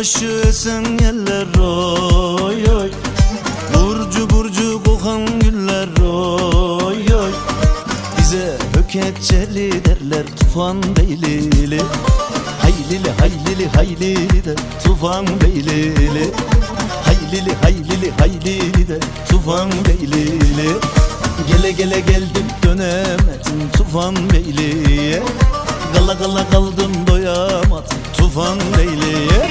başı esen yeller oy oy. Burcu burcu kokan güller oy oy. Bize höketçeli derler tufan beylili. Haylili haylili haylili de tufan beylili. Haylili haylili haylili de tufan beylili. Gele gele geldim dönemedim tufan beyliye Gala gala kaldım doyamadım tufan beyliye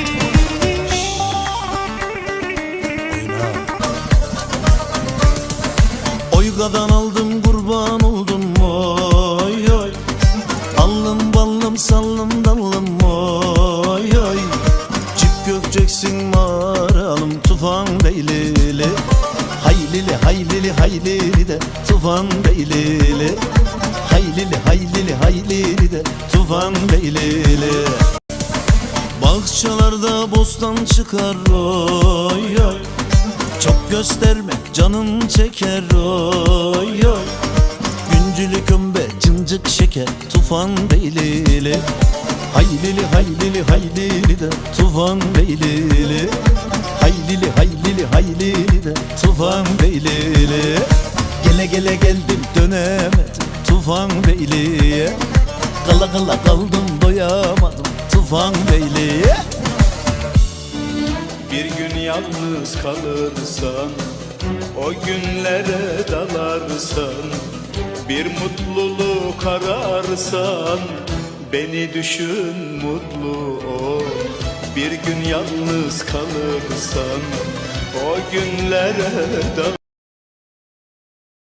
Oygadan aldım kurban oldum oy oy. Allım ballım sallım dallım oy oy. Çık gökeceksin mağaralım tufan beylili. Haylili haylili haylili de tufan beylili. Haylili haylili haylili de tufan beylili. Bahçelerde bostan çıkar oy gösterme canım çeker oy oy. Güncülü kömbe cıncık şeker tufan beylili. Haylili haylili haylili de tufan beylili. Haylili haylili haylili de tufan beylili. Gele gele geldim dönemedim tufan beyliye Kala kala kaldım doyamadım tufan beyliye Bir gün yalnız kalırsan O günlere dalarsan Bir mutluluk ararsan Beni düşün mutlu ol. Bir gün yalnız kalırsan O günlere dalarsan